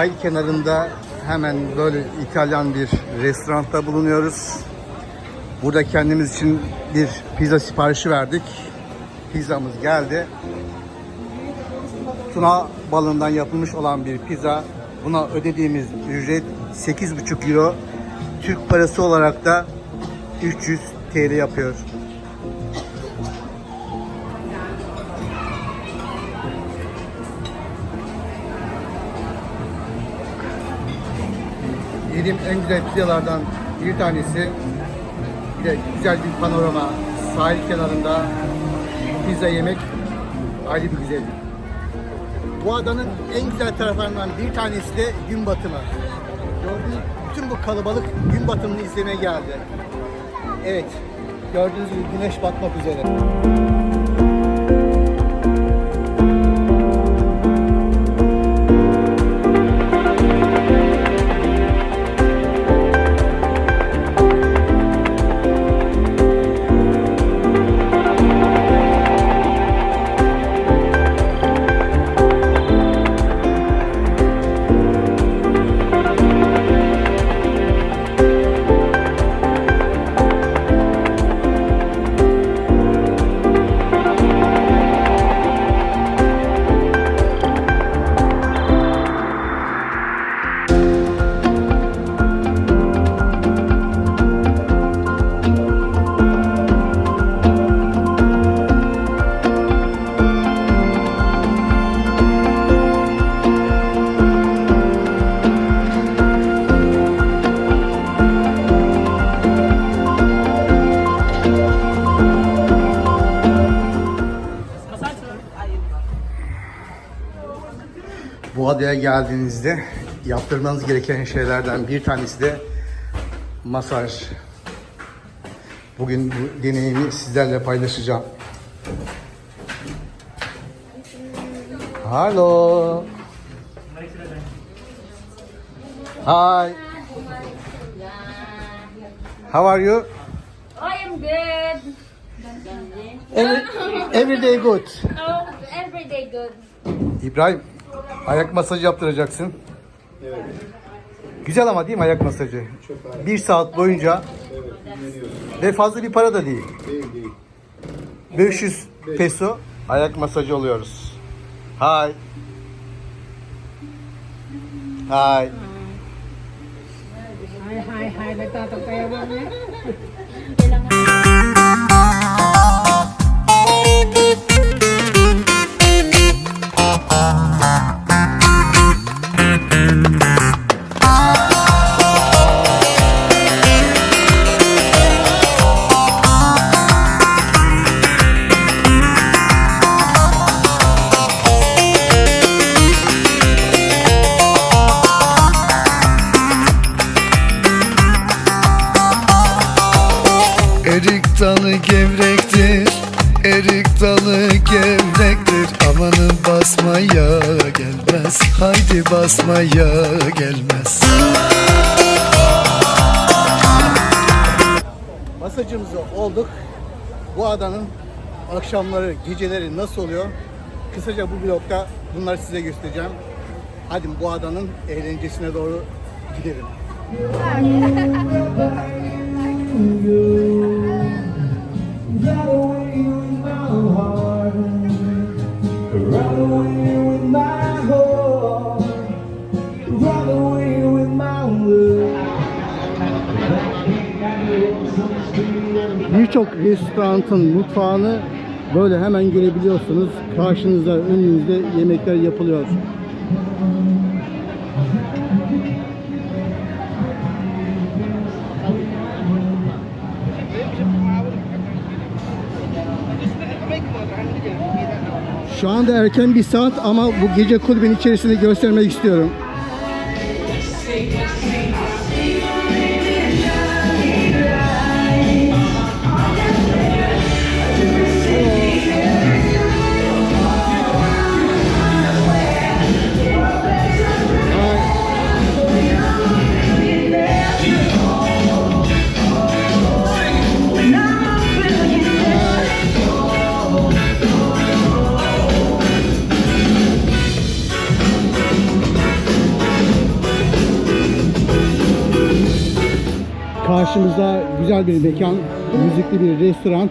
Sahil kenarında hemen böyle İtalyan bir restoranda bulunuyoruz. Burada kendimiz için bir pizza siparişi verdik. Pizzamız geldi. Tuna balından yapılmış olan bir pizza. Buna ödediğimiz ücret 8,5 euro. Türk parası olarak da 300 TL yapıyor. Yediğim en güzel pizzalardan bir tanesi. Bir de güzel bir panorama, sahil kenarında pizza yemek ayrı bir güzellik. Bu adanın en güzel taraflarından bir tanesi de gün batımı. Gördüğünüz bütün bu kalabalık gün batımını izlemeye geldi. Evet, gördüğünüz gibi güneş batmak üzere. Adaya geldiğinizde yaptırmanız gereken şeylerden bir tanesi de masaj. Bugün bu deneyimi sizlerle paylaşacağım. Hello. Hi. How are you? I am good. Every, every day good. Oh, every day good. İbrahim, ayak masajı yaptıracaksın. Güzel ama değil mi ayak masajı? Bir saat boyunca ve fazla bir para da değil. 500 peso ayak masajı oluyoruz. Hi. Hi. Hi, hi, hi. Nagtatagpayan mo gevrektir Amanın basmaya gelmez Haydi basmaya gelmez Masajımızı olduk. Bu adanın akşamları, geceleri nasıl oluyor? Kısaca bu blokta bunları size göstereceğim. Hadi bu adanın eğlencesine doğru gidelim. restoranın mutfağını böyle hemen görebiliyorsunuz. Karşınızda, önünüzde yemekler yapılıyor. Şu anda erken bir saat ama bu gece kulübün içerisinde göstermek istiyorum. Yanımızda güzel bir mekan, müzikli bir restoran.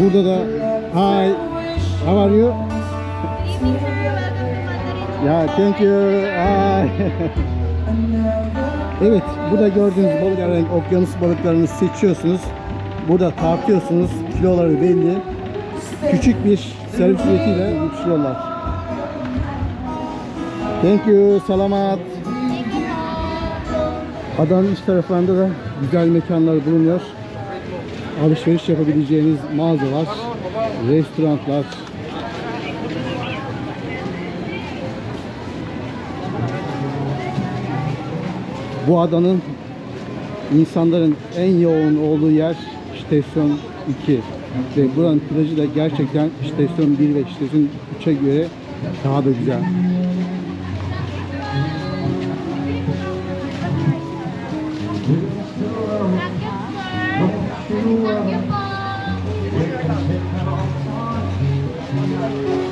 Burada da Hi, how are you? Ya, thank you. Evet, burada gördüğünüz balık renk okyanus balıklarını seçiyorsunuz. Burada tartıyorsunuz, kiloları belli. Küçük bir servis ücretiyle pişiriyorlar. Thank you, salamat. Adanın iç taraflarında da güzel mekanlar bulunuyor. Alışveriş yapabileceğiniz mağazalar, restoranlar. Bu adanın insanların en yoğun olduğu yer istasyon 2 ve buranın plajı da gerçekten istasyon 1 ve istasyon 3'e göre daha da güzel.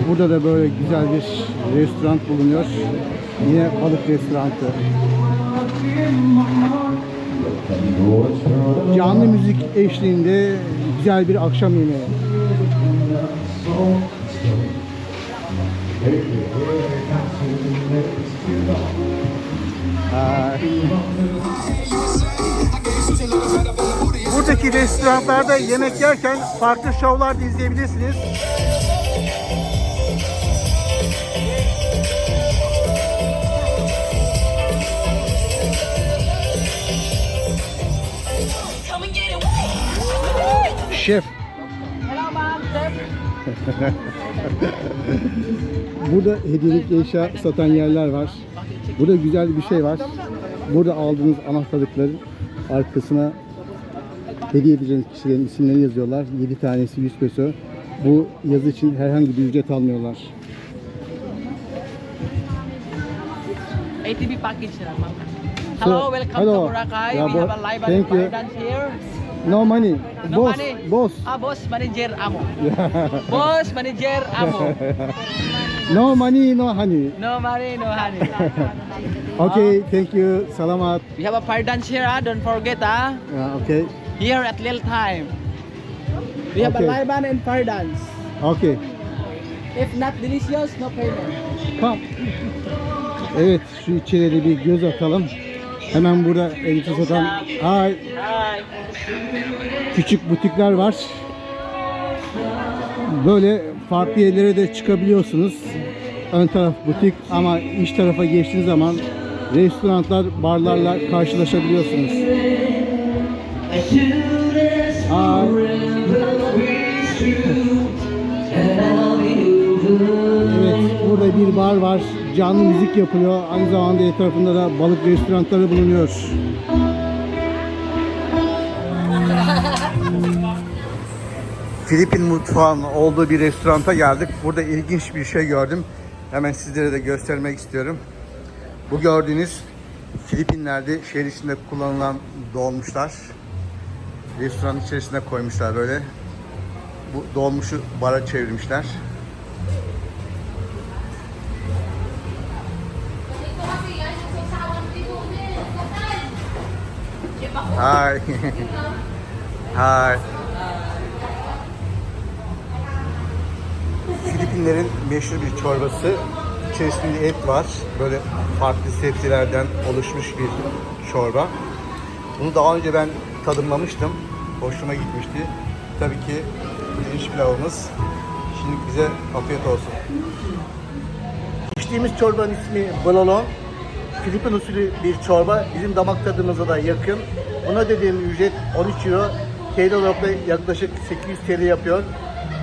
Burada da böyle güzel bir restoran bulunuyor. Yine balık restoranı. Canlı müzik eşliğinde güzel bir akşam yemeği. Buradaki restoranlarda yemek yerken farklı şovlar da izleyebilirsiniz. Şef. Burada hediyelik eşya satan yerler var. Burada güzel bir şey var. Burada aldığınız anahtarlıkların arkasına hediye edeceğiniz kişilerin isimlerini yazıyorlar. 7 tanesi 100 peso. Bu yazı için herhangi bir ücret almıyorlar. ATV package. Hello, welcome hello. to Boracay. We have a live thank and you. dance here. No money. No boss, money. boss. Ah, boss, manager, amo. boss, manager, amo. no money, no honey. No money, no honey. Okay, thank you. Salamat. we have a fire dance here, ah. don't forget, ah. Yeah, okay. Here at Lil Time. We have Okay. a live band and fire dance. Okay. If not delicious, no payment. Tamam. Evet, şu içeriye de bir göz atalım. Hemen burada elbise satan ay, Hi. küçük butikler var. Böyle farklı yerlere de çıkabiliyorsunuz. Ön taraf butik ama iç tarafa geçtiğiniz zaman restoranlar, barlarla karşılaşabiliyorsunuz. Ay. Burada bir bar var. Canlı müzik yapılıyor. Aynı zamanda etrafında da balık restoranları bulunuyor. Filipin mutfağının olduğu bir restoranta geldik. Burada ilginç bir şey gördüm. Hemen sizlere de göstermek istiyorum. Bu gördüğünüz Filipinler'de şehir içinde kullanılan dolmuşlar. Restoranın içerisine koymuşlar böyle. Bu dolmuşu bara çevirmişler. Hi. Hi. Filipinlerin meşhur bir çorbası. İçerisinde et var. Böyle farklı sebzelerden oluşmuş bir çorba. Bunu daha önce ben tadımlamıştım. Hoşuma gitmişti. Tabii ki pirinç pilavımız. Şimdi bize afiyet olsun. İçtiğimiz çorbanın ismi bololon. Filipin usulü bir çorba. Bizim damak tadımıza da yakın. Buna ödediğim ücret 13 euro. TL olarak da yaklaşık 800 TL yapıyor.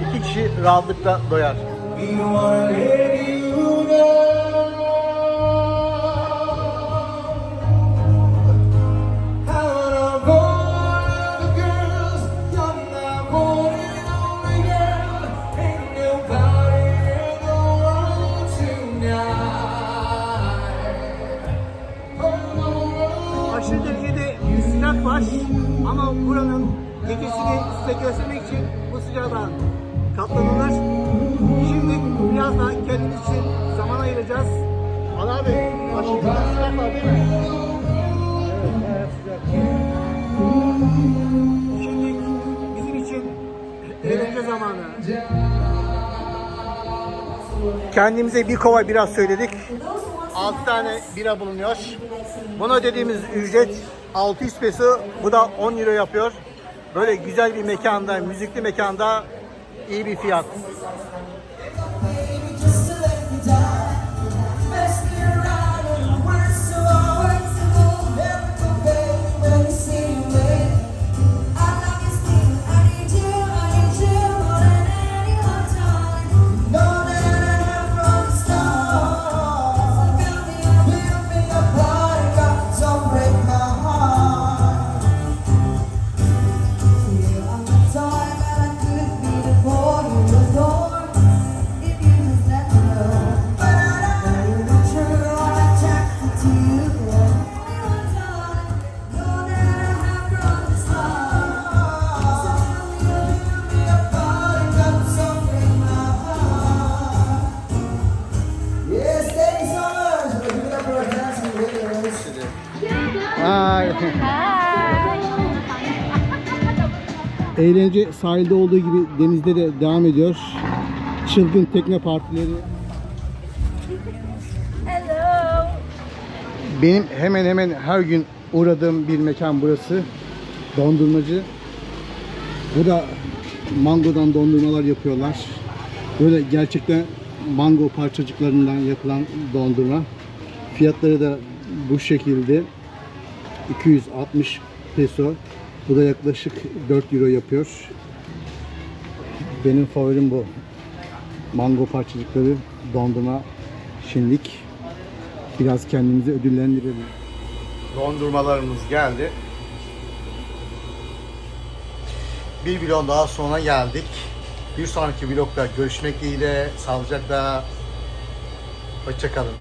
İki kişi rahatlıkla doyar. Ama buranın gecesini size göstermek için bu sıcaktan katlanılır. Şimdi biraz daha kendimiz için zaman ayıracağız. Ali abi? Evet, evet sıcak. Şimdi bizim için eğlence zamanı. Kendimize bir kova bira söyledik. 6 tane bira bulunuyor. Buna ödediğimiz ücret 600 peso. Bu da 10 euro yapıyor. Böyle güzel bir mekanda, müzikli mekanda iyi bir fiyat. Eğlence sahilde olduğu gibi denizde de devam ediyor. Çılgın tekne partileri. Hello. Benim hemen hemen her gün uğradığım bir mekan burası. Dondurmacı. Bu da mangodan dondurmalar yapıyorlar. Böyle gerçekten mango parçacıklarından yapılan dondurma. Fiyatları da bu şekilde. 260 peso. Bu da yaklaşık 4 euro yapıyor. Benim favorim bu. Mango parçacıkları, dondurma, şimdilik biraz kendimizi ödüllendirelim. Dondurmalarımız geldi. Bir vlog daha sonra geldik. Bir sonraki vlogda görüşmek dileğiyle. Sağlıcakla. Hoşçakalın.